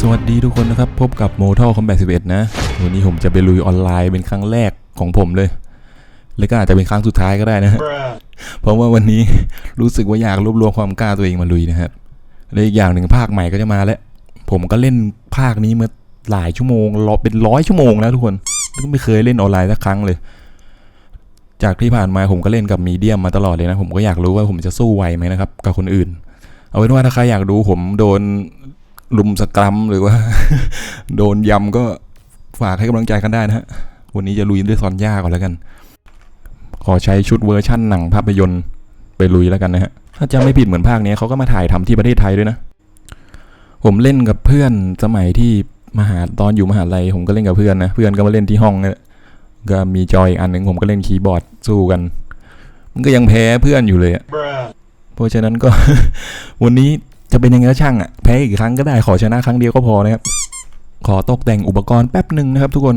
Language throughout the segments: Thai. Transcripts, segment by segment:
สวัสดีทุกคนนะครับ พบกับ Mortal Kombat 11 นะ วันนี้ผมจะไปลุยออนไลน์เป็นครั้งแรกของผมเลย และก็อาจจะเป็นครั้งสุดท้ายก็ได้นะฮะเพราะว่าวันนี้รู้สึกว่าอยากรวบรวมความกล้าตัวเองมาลุยนะครับและอีกอย่างหนึ่งภาคใหม่ก็จะมาแล้ว ผมก็เล่นภาคนี้มาหลายชั่วโมงรอเป็นร้อยชั่วโมงแล้วทุกคนแล้วก็ไม่เคยเล่นออนไลน์สักครั้งเลย จากที่ผ่านมาผมก็เล่นกับมีเดียมมาตลอดเลยนะ ผมก็อยากรู้ว่าผมจะสู้ไหวไหมนะครับกับคนอื่น เอาเป็นว่าถ้าใครอยากดูผมโดน ลุมสกรัมหรือว่า โดนยำก็ฝากให้กำลังใจกันได้นะฮะ วันนี้จะลุยด้วยซอนย่าก่อนแล้วกัน ขอใช้ชุดเวอร์ชั่นหนังภาพยนตร์ไปลุยแล้วกันนะฮะ ถ้าจำไม่ผิดเหมือนภาคนี้เขาก็มาถ่ายทำที่ประเทศไทยด้วยนะ ผมเล่นกับเพื่อนสมัยที่มหาตอนอยู่มหาลัยผมก็เล่นกับเพื่อนนะ เพื่อนก็มาเล่นที่ห้องเลยก็มีจอยอีกอันหนึ่งผมก็เล่นคีย์บอร์ดสู้กัน มันก็ยังแพ้เพื่อนอยู่เลยอะเพราะฉะนั้นก็ วันนี้ จะเป็นยังไงก็ช่างอะ แพ้อีกครั้งก็ได้ขอชนะครั้งเดียวก็พอนะครับ ขอตกแต่งอุปกรณ์แป๊บหนึ่งนะครับทุกคน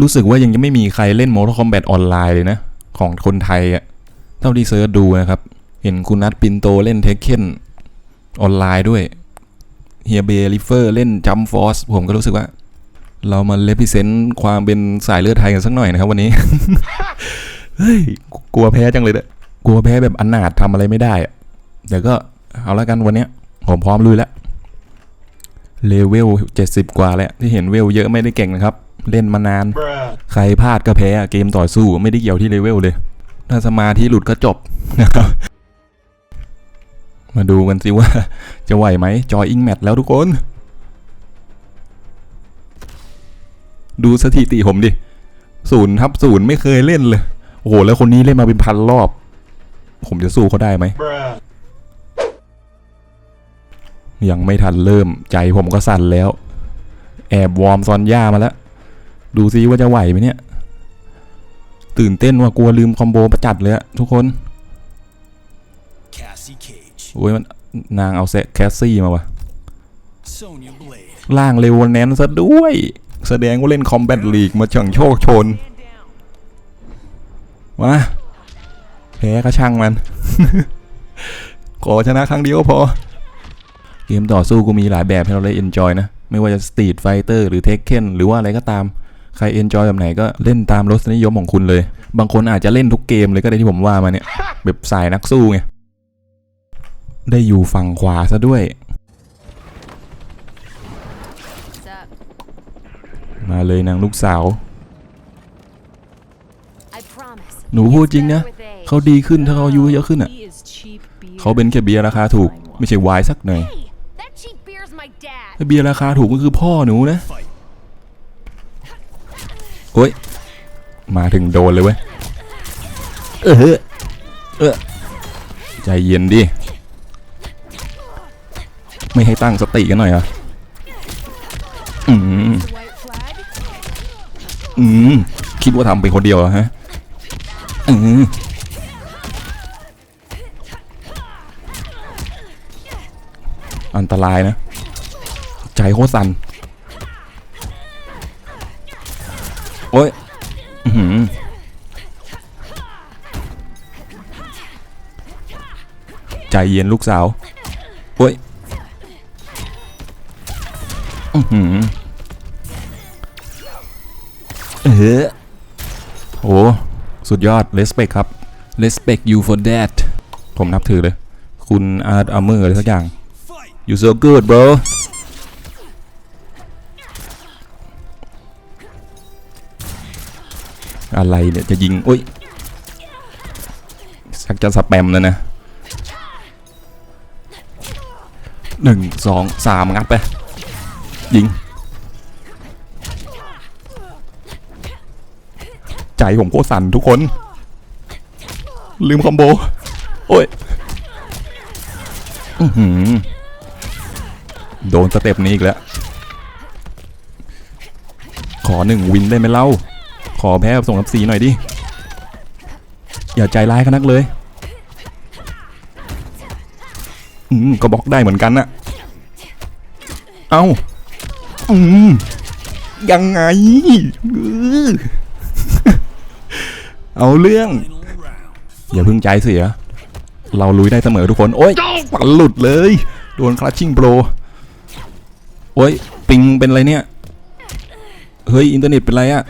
รู้สึกว่ายังจะไม่มีใครเล่น Mortal Kombat ออนไลน์เลยนะ ของคนไทยอะ เท่าที่เซิร์ชดูนะครับ เห็นคุณนัทปินโตเล่นเทคเ e นออนไลน์ด้วย เฮียเบลิเฟอร์เล่นจัมฟอสผมก็รู้สึกว่า เรามาเลพิเซนต์ความเป็นสายเลือดไทยกันสักหน่อยนะครับวันนี้ เฮ้ย กลัวแพ้จังเลยเด้อกลัวแพ้แบบอนาถทำอะไรไม่ได้อะเดี๋ยวก็เอาละกันวันเนี้ย ผมพร้อมลุยแล้วเลเวล70 กว่าแล้วที่เห็นเวลเยอะไม่ได้เก่งนะครับ เล่นมานาน ใครพลาดก็แพ้เกมต่อสู้ไม่ได้เกี่ยวที่เลเวลเลย ถ้าสมาธิหลุดก็จบนะครับ มาดูกันสิว่า จะไหวไหมจอยอิงแมทแล้วทุกคน ดูสถิติผมดิศูนย์ทับศูนย์ไม่เคยเล่นเลย โอ้โห แล้วคนนี้เล่นมาเป็นพันรอบ ผมจะสู้เขาได้ไหม ยังไม่ทันเริ่มใจผมก็สั่นแล้ว แอบวอร์มซอนย่ามาแล้ว ดูซิว่าจะไหวไหมเนี่ย ตื่นเต้นว่ากลัวลืมคอมโบประจัดเลยอะทุกคนโอ้ยมันนางเอาแซะแคสซี่มาวะล่างเร็วแนนซะด้วย แสดงว่าเล่นคอมแบทลีกมาเฉิงโชคชนมาแพ้ก็ช่างมัน ขอชนะครั้งเดียวก็พอ มต่อสู้ก็มีหลายแบบให้เราได้เอนจอยนะ ไม่ว่าจะสตรีทไฟเตอร์หรือเทคเ e นหรือว่าอะไรก็ตาม ใครเอนจอยแบบไหนก็เล่นตามรสนิยมของคุณเลย บางคนอาจจะเล่นทุกเกมเลยก็ได้ที่ผมว่ามาเนี่ย แบบสายนักสู้ไง ได้อยู่ฝั่งขวาซะด้วย มาเลยนางลูกสาว หนูพูดจริงนะเขาดีขึ้นถ้าเขาอายุเยอะขึ้นอะเขาเป็นแค่เบียร์ราคาถูก ไม่ใช่ไวน์สักหน่อย เบียร์ราคาถูกก็คือพ่อหนูนะโอ้ย มาถึงโดนเลยเว้ย เออเออใจเย็นดิ ไม่ให้ตั้งสติกันหน่อยเหรอ อืม อืม คิดว่าทำเป็นคนเดียวเหรอฮะ อืมอันตรายนะ ใจโคตรสั่นโอ้ยอื้อหือใจเย็นลูกสาวโอ้ยอือหือเออโห สุดยอด respect ครับ respect you for that ผมนับถือเลย คุณอาร์ตอาร์เมอร์อะไรสักอย่าง you so good bro อะไรเนี่ยจะยิงอุ้ยสักจะสแปมแล้วนะหนึ่งสองสามงัดไป ยิง ใจผมโคตรสั่นทุกคน ลืมคอมโบ โอ้ยอืโดนสเต็ปนี้อีกแล้ว ขอหนึ่งวินได้ไหมเล่า ขอแพ้แบบส่งรับสีหน่อยดิ อย่าใจร้ายขนักเลย อืม ก็บล็อกได้เหมือนกันนะเอ้า อืม ยังไงอเอาเรื่อง อย่าเพิ่งใจเสีย เราลุยได้เสมอทุกคน โอ้ยปันหลุดเลย โดนคลัชชิ่งโปร โอ้ย ปิปิงเป็นอะไรเนี่ย เฮ้ย อินเทอร์เน็ตเป็นไรอะ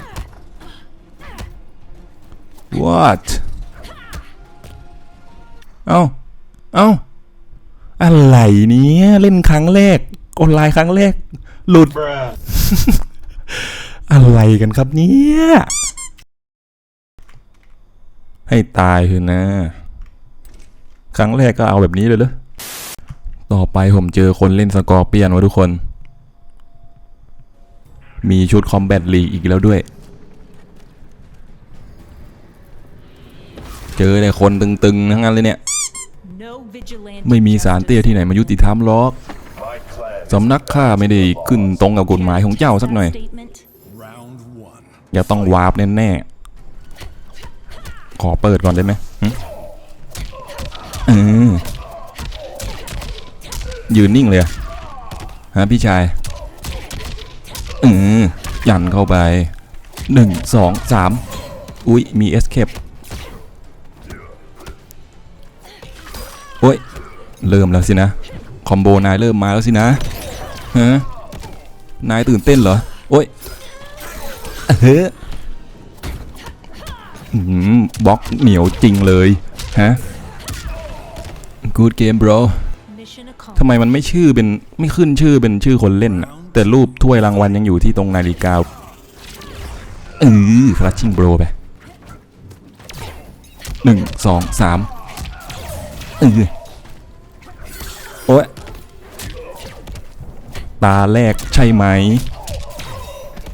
what เอ้า เอ้า อะไรเนี้ยเล่นครั้งแรก ออนไลน์ครั้งแรก หลุด อะไรกันครับเนี่ย ให้ตายเถอะนะ ครั้งแรกก็เอาแบบนี้เลยเหรอ ต่อไปผมเจอคนเล่นสกอร์เปียนวะทุกคน มีชุดคอมแบทลีอีกแล้วด้วย เจอแต่คนตึงๆทั้งนั้นเลยเนี่ย No vigilante ไม่มีสารเตี้ยที่ไหนมายุติธรรมหรอกสำนักข้าไม่ได้ขึ้นตรงกับกฎหมายของเจ้าสักหน่อย statement. Round one. อย่าต้องวาร์ปแน่ๆ ขอเปิดก่อนได้ไหมหึเออยืนนิ่งเลยอะฮะพี่ชายเออยันเข้าไปหนึ่งสองสามอุ้ยมีเอสเคป โอ้ย เริ่มแล้วสินะ คอมโบนายเริ่มมาแล้วสินะฮะนายตื่นเต้นเหรอ โอ้ยเฮ้อบล็อกเหนียวจริงเลย ฮะ good game bro ทำไมมันไม่ชื่อเป็นไม่ขึ้นชื่อเป็นชื่อคนเล่นอะแต่รูปถ้วยรางวัลยังอยู่ที่ตรงนาฬิกาเออคลัชชิ่งโบรไปหนึ่งสองสาม ออโอ้ยตาแรกใช่ไหม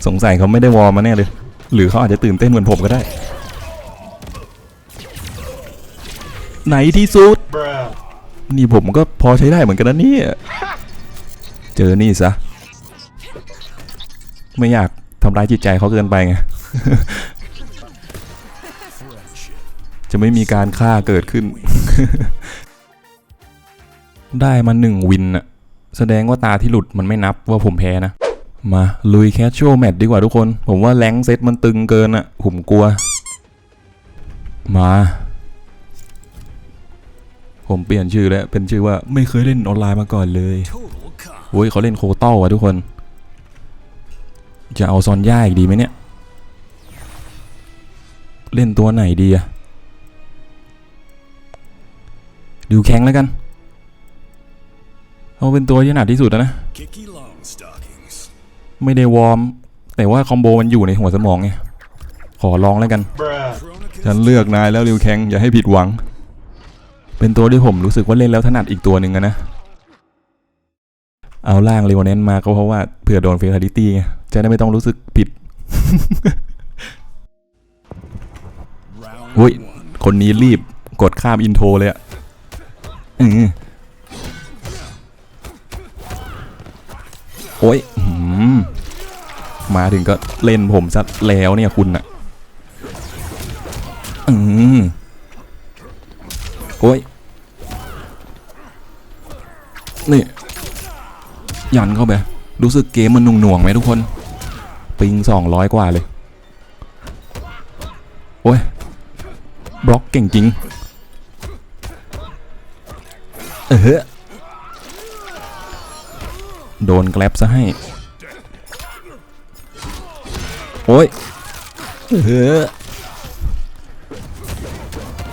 สงสัยเขาไม่ได้วอร์มมาแน่เลย หรือเขาอาจจะตื่นเต้นเหมือนผมก็ได้ ไหนที่สุด นี่ผมก็พอใช้ได้เหมือนกันนะเนี่ย เจอนี่ซะ ไม่อยากทำร้ายจิตใจเขาเกินไปไง จะไม่มีการฆ่าเกิดขึ้น ได้มาหนึ่งวินอะแสดงว่าตาที่หลุดมันไม่นับว่าผมแพ้นะ มาลุยแคชชวลแมตช์ดีกว่าทุกคน ผมว่าแรงเซตมันตึงเกินอะผมกลัว มา ผมเปลี่ยนชื่อแล้ว เป็นชื่อว่าไม่เคยเล่นออนไลน์มาก่อนเลยโอ้ยเขาเล่นโคเต้าอะทุกคน จะเอาซอนย่าอีกดีไหมเนี่ย เล่นตัวไหนดีอะ ดูแข็งแล้วกัน เอาเป็นตัวที่หนักที่สุดแล้วนะ Kicky long stockings. ไม่ได้วอร์ม แต่ว่าคอมโบมันอยู่ในหัวสมองไง ขอลองแล้วกัน Chronicus ฉันเลือกนายแล้วริวแข็งอย่าให้ผิดหวัง เป็นตัวที่ผมรู้สึกว่าเล่นแล้วถนัดอีกตัวหนึ่งอะนะ เอาล่างเรวเนนมาก็เพราะว่าเผื่อโดนเฟทัลิตี้ไง จะได้ไม่ต้องรู้สึกผิด Round อุ้ย one. คนนี้รีบกดข้ามอินโทรเลยอะ ออโอ้ยมาถึงก็เล่นผมซะแล้วเนี่ยคุณอะอือโอ้ย นี่ ยันเข้าไป รู้สึกเกมมันหน่วงๆไหมทุกคน ปิงสองร้อยกว่าเลย โอ้ย บล็อกเก่งจริง เออโดนแกลบซะให้ โอ้ยเออ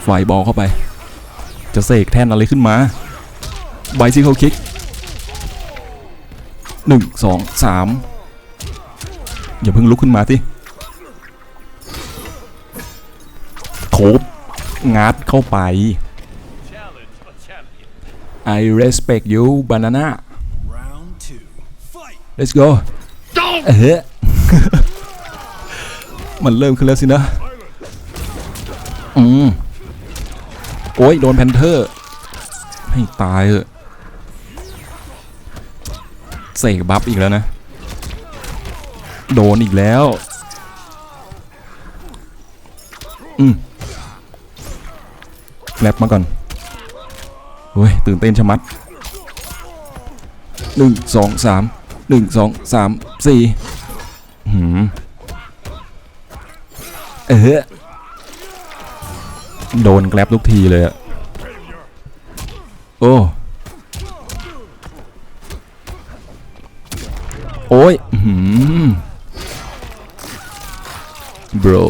ไฟบอลเข้าไป จะเสกแท่นอะไรขึ้นมาไบซิเคิลคิกหนึ่งสองสามอย่าเพิ่งลุกขึ้นมาสิโถบงัดเข้าไป I respect you banana Round two. Fight. let's go เออมันเริ่มขึ้นแล้วสินะ อืม โอ้ย โดนแพนเทอร์ ให้ตายเถอะเสกบัฟอีกแล้วนะ โดนอีกแล้ว อืมแลบมาก่อน เฮ้ยตื่นเต้นชะมัดหนึ่งสองสามหนึ่งสองสามสี่หืมเออโดนแกลบทุกทีเลยอะโอ้โอ้ยหืม bro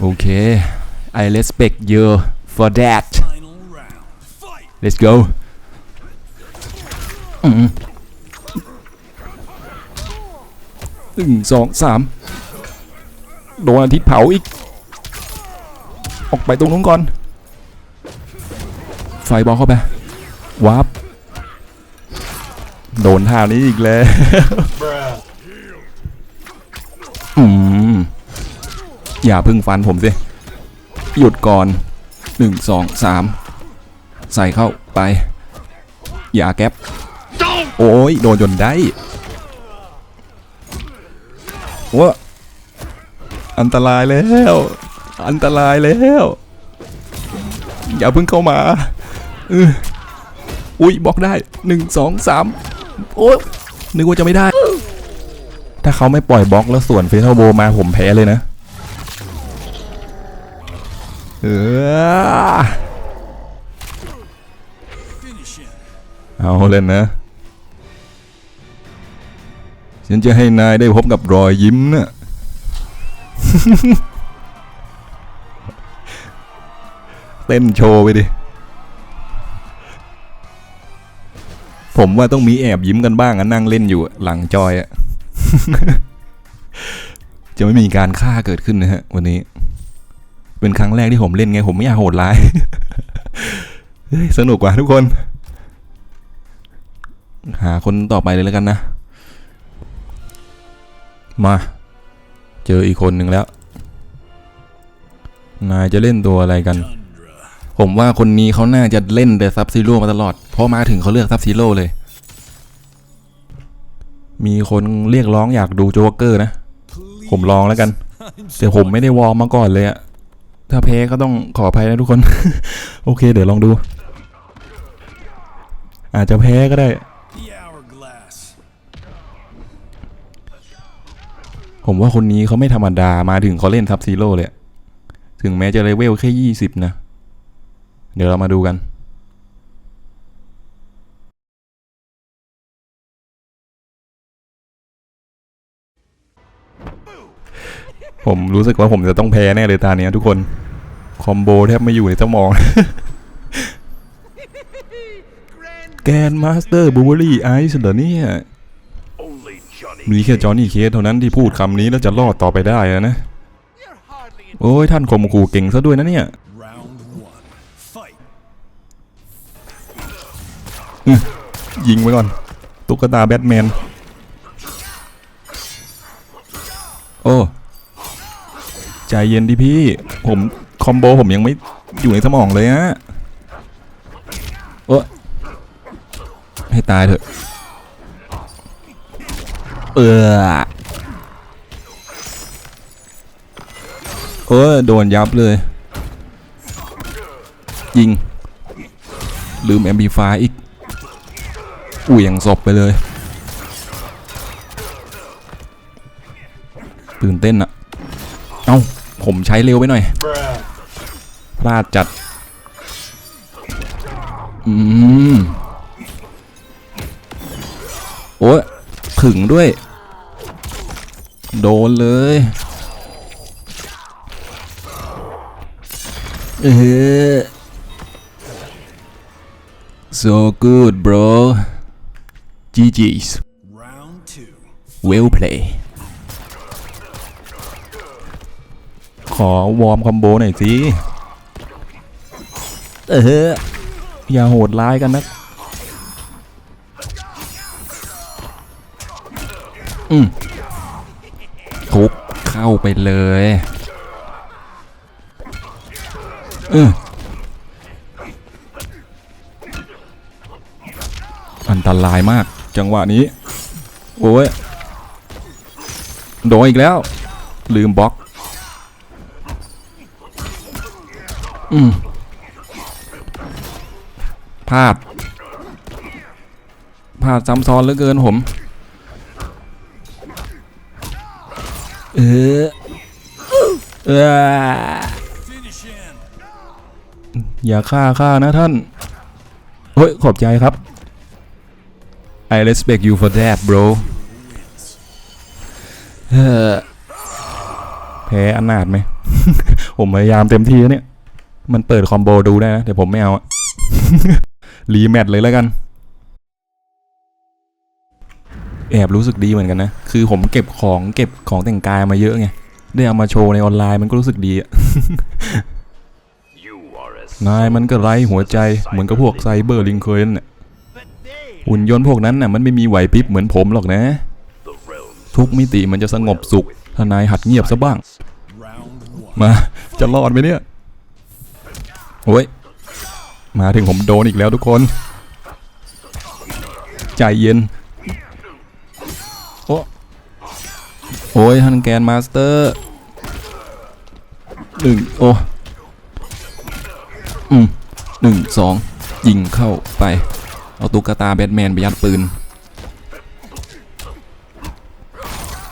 โอเค I respect you for that let's go อืมหนึ่งสองสามโดนอาทิตย์เผาอีก ออกไปตรงนู้นก่อน ไฟบอลเข้าไปวาร์ปโดนท่านี้อีกแล้วอืมอย่าพึ่งฟันผมสิ หยุดก่อนหนึ่งสองสาม ใส่เข้าไป อย่าแก๊ปโอ้ยโดนจนได้ว้าอันตรายแล้ว อันตรายแล้ว อย่าเพิ่งเข้ามาอุ้ยบล็อกได้หนึ่งสองสามโอ้ยนึกว่าจะไม่ได้ ถ้าเขาไม่ปล่อยบล็อกแล้วส่วนเฟเทอร์โบมาผมแพ้เลยนะ เออ เอาเลยนะ ฉันจะให้นายได้พบกับรอยยิ้มนะเต้นโชว์ไปดิ ผมว่าต้องมีแอบยิ้มกันบ้างอะนั่งเล่นอยู่หลังจอยอะจะไม่มีการฆ่าเกิดขึ้นนะฮะ วันนี้ เป็นครั้งแรกที่ผมเล่นไง ผมไม่อยากโหดร้าย สนุกกว่าทุกคน หาคนต่อไปเลยแล้วกันนะ มา เจออีกคนหนึ่งแล้ว นายจะเล่นตัวอะไรกัน ผมว่าคนนี้เขาน่าจะเล่นแต่ซับซีโร่มาตลอดเพราะมาถึงเขาเลือกซับซีโร่เลย มีคนเรียกร้องอยากดูโจ๊กเกอร์นะ ผมลองแล้วกัน แต่ผมไม่ได้วอร์มมาก่อนเลยอะถ้าแพ้ก็ต้องขออภัยนะทุกคน โอเค เดี๋ยวลองดู อาจจะแพ้ก็ได้ ผมว่าคนนี้เขาไม่ธรรมดามาถึงเขาเล่นซับซีโร่เลย ถึงแม้จะเลเวลแค่ยี่สิบนะ เดี๋ยวเรามาดูกัน ผมรู้สึกว่าผมจะต้องแพ้แน่เลยตาเนี้ยทุกคน คอมโบแทบไม่อยู่ในสมอง แกนมาสเตอร์บูเบอรี่ไอซ์เหรอเนี่ย มีแค่จอห์นนี่เคสเท่านั้นที่พูดคำนี้แล้วจะรอดต่อไปได้ะนะ โอ้ยท่านข่มขู่เก่งซะด้วยนะเนี่ยยิงไว้ก่อน ตุ๊กตาแบทแมน โอ้ ใจเย็นดิพี่ ผม คอมโบผมยังไม่อยู่ในสมองเลยฮะโอ้ให้ตายเถอะ เออเออโดนยับเลย ยิง ลืม MP5 อีกอุ้ยยังศพไปเลย ตื่นเต้นอะเอ้า ผมใช้เร็วไปหน่อย พลาดจัด อืม ถึงด้วย โดนเลยเออ so good bro GG's well play ขอวอร์มคอมโบหน่อยสิ เออ อย่าโหดร้ายกันนะ อืมทุบเข้าไปเลยเอออันตรายมาก จังหวะนี้ โอ้ย โดนอีกแล้ว ลืมบล็อก อืมพลาดพลาดซ้ำซ้อนเหลือเกินผม ออเออย่าฆ่าฆ่านะท่าน เฮ้ย ขอบใจครับ I respect you for that bro เฮ้อแพ้อนาถไหม ผมพยายามเต็มที่แล้วเนี่ย มันเปิดคอมโบดูได้นะ แต่ผมไม่เอาอะรีแมทเลยแล้วกัน แอบรู้สึกดีเหมือนกันนะ คือผมเก็บของเก็บของแต่งกายมาเยอะไง ได้เอามาโชว์ในออนไลน์มันก็รู้สึกดีอะนายมันก็ไร้หัวใจเหมือนกับพวกไซเบอร์ลิงเคยนน่ะหุ่นยนต์พวกนั้นน่ะมันไม่มีไหวพริบเหมือนผมหรอกนะ ทุกมิติมันจะสงบสุขถ้านายหัดเงียบซะบ้าง Round one. มาจะรอดไหมเนี่ยโอ้ยมาถึงผมโดนอีกแล้วทุกคน ใจเย็นโอ้โอ้ยฮันแกนมาสเตอร์หนึ่งโอ้อืมหนึ่งสองยิงเข้าไป เอาตุ๊กตาแบทแมนไปยัดปืน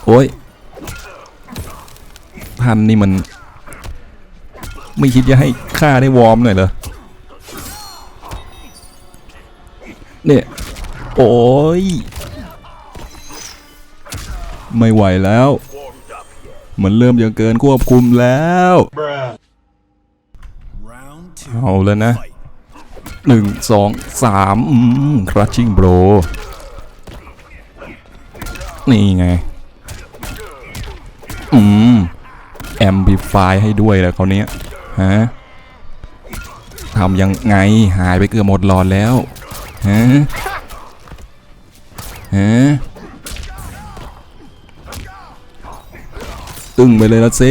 โอ้ยท่านนี่มัน ไม่คิดจะให้ข้าได้วอร์มหน่อยเหรอเนี่ย โอ้ย ไม่ไหวแล้ว มันเริ่มจะเกินควบคุมแล้ว เอาแล้วนะหนึ่งสองสามครัชชิ่งโบรนี่ไง อืม แอมพลิฟายให้ด้วยแล้วเขาวเนี้ยฮะทำยังไงหายไปเกือบหมดหลอดแล้วฮะฮะ ตึงไปเลยละเซ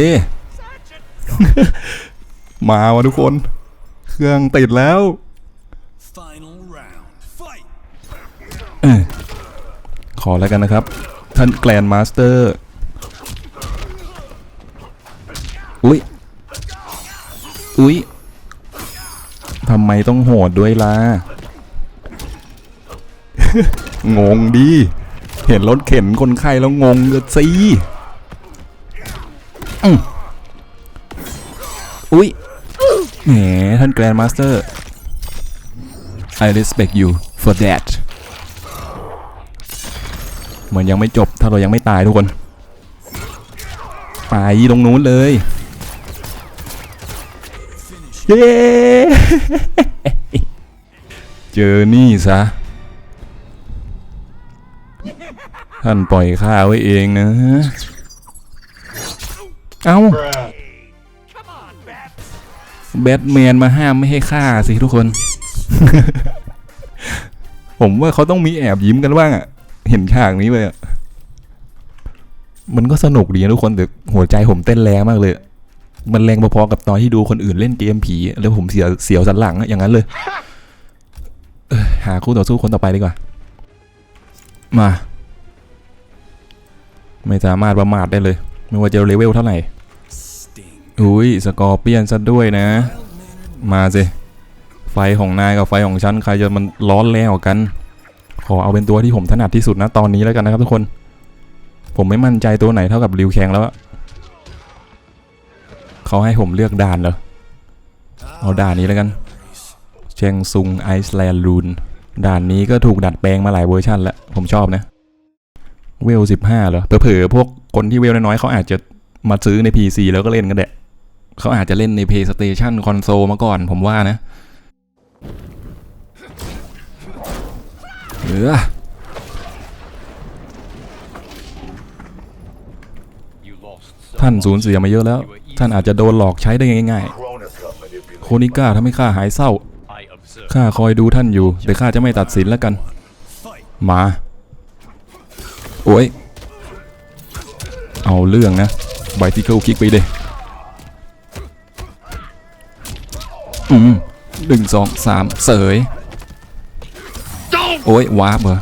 มาวะทุกคน เครื่องติดแล้ว Final round. Fight. เออขอแล้วกันนะครับ ท่านแกลนมาสเตอร์ อุ๊ยอุ๊ยทำไมต้องโหดด้วยล่ะ งงดี เห็นรถเข็นคนไข้แล้วงงก็สิอืม อุ๊ยแหมท่านแกรนด์มาสเตอร์ I respect you for that เหมือนยังไม่จบถ้าเรายังไม่ตายทุกคน ไปตรงนู้นเลย เย้เจอนี่ซะ ท่านปล่อยข้าไว้เองนะ เอ้าแบทแมนมาห้ามไม่ให้ฆ่าสิทุกคน ผมว่าเขาต้องมีแอบยิ้มกันบ้างอะเห็นฉากนี้ไปอะมันก็สนุกดีนะทุกคนแต่หัวใจผมเต้นแรงมากเลย มันแรงพอๆกับตอนที่ดูคนอื่นเล่นเกมผี แล้วผมเสียเสียวสันหลังอะอย่างนั้นเลยเอ้ยหาคู่ต่อสู้คนต่อไปดีกว่า มา ไม่สามารถประมาทได้เลย ไม่ว่าจะเลเวลเท่าไหร่ อุ้ยสกอร์เปียนซะด้วยนะ มาสิ ไฟของนายกับไฟของฉันใครจะมันร้อนแรงกว่ากัน ขอเอาเป็นตัวที่ผมถนัดที่สุดนะตอนนี้แล้วกันนะครับทุกคน ผมไม่มั่นใจตัวไหนเท่ากับริวแคงแล้ว เขาให้ผมเลือกด่านเหรอ เอาด่านนี้แล้วกัน เชงซุงไอซ์แลนด์รูน ด่านนี้ก็ถูกดัดแปลงมาหลายเวอร์ชันแล้ว ผมชอบนะ เวลสิบห้าเหรอเผลอๆพวกคนที่เวลน้อยๆเขาอาจจะมาซื้อใน PC แล้วก็เล่นกันแหละเขาอาจจะเล่นใน PlayStation คอนโซลมาก่อนผมว่านะเออท่านสูญเสียมาเยอะแล้ว ท่านอาจจะโดนหลอกใช้ได้ง่ายๆ โคนิก้าทำให้ข้าหายเศร้า ข้าคอยดูท่านอยู่ แต่ข้าจะไม่ตัดสินแล้วกัน มา โอ้ย เอาเรื่องนะไบติเคิลคิกไปเดอืมหนึ่งสองสามเสย โอ้ย ว้าร์ปเหรอ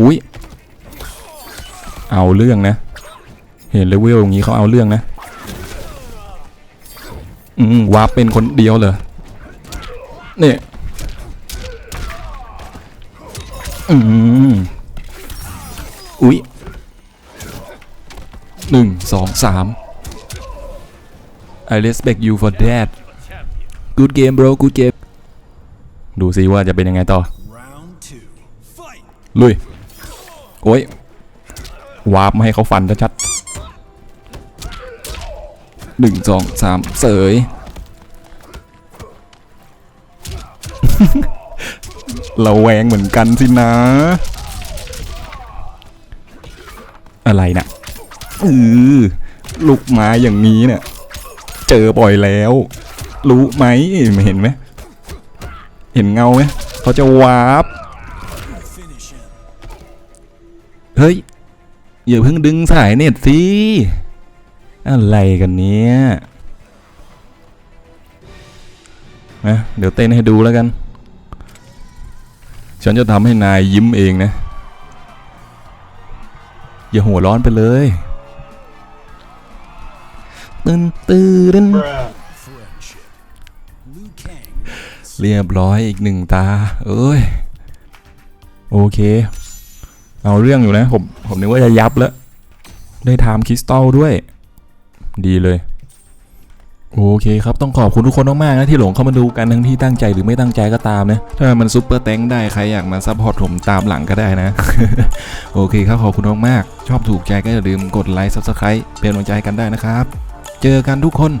อุ้ย เอาเรื่องนะ เห็นเลเวลอย่างนี้เขาเอาเรื่องนะ อืมว้าเป็นคนเดียวเหรอเนี่ย อืมอุ๊ยหนึ่งสองสาม I respect you for that good game bro good game ดูซิว่าจะเป็นยังไงต่อ ลุย โอ้ย วาร์ปมาให้เขาฟันชัดหนึ่งสองสามเสย เราแวงเหมือนกันสินะ อะไรนะเออลูกไม้อย่างนี้เนี่ย เจอบ่อยแล้ว รู้ไหมเห็นไหมเห็นเงาไหมเขาจะวาร์ปเฮ้ยอย่าเพิ่งดึงสายเน็ตสิอะไรกันเนี้ยนะเดี๋ยวเต้นให้ดูแล้วกัน ฉันจะทำให้นายยิ้มเองนะ อย่าหัวร้อนไปเลยตื่นตื่นเรียบร้อยอีกหนึ่งตา เอ้ย โอเค เอาเรื่องอยู่นะ ผม ผมนึกว่าจะยับแล้ว ได้ไทม์คริสตัลด้วย ดีเลย โอเคครับ ต้องขอบคุณทุกคนมากๆนะที่หลงเข้ามาดูกันทั้งที่ตั้งใจหรือไม่ตั้งใจก็ตามนะ ถ้ามันซุปเปอร์แตงได้ใครอยากมาซัพพอร์ตผมตามหลังก็ได้นะ โอเคครับ ขอบคุณมากๆชอบถูกใจก็อย่าลืมกดไลค์ซับสไคร b e เป็นกำลังใจกันได้นะครับ เจอกันทุกคน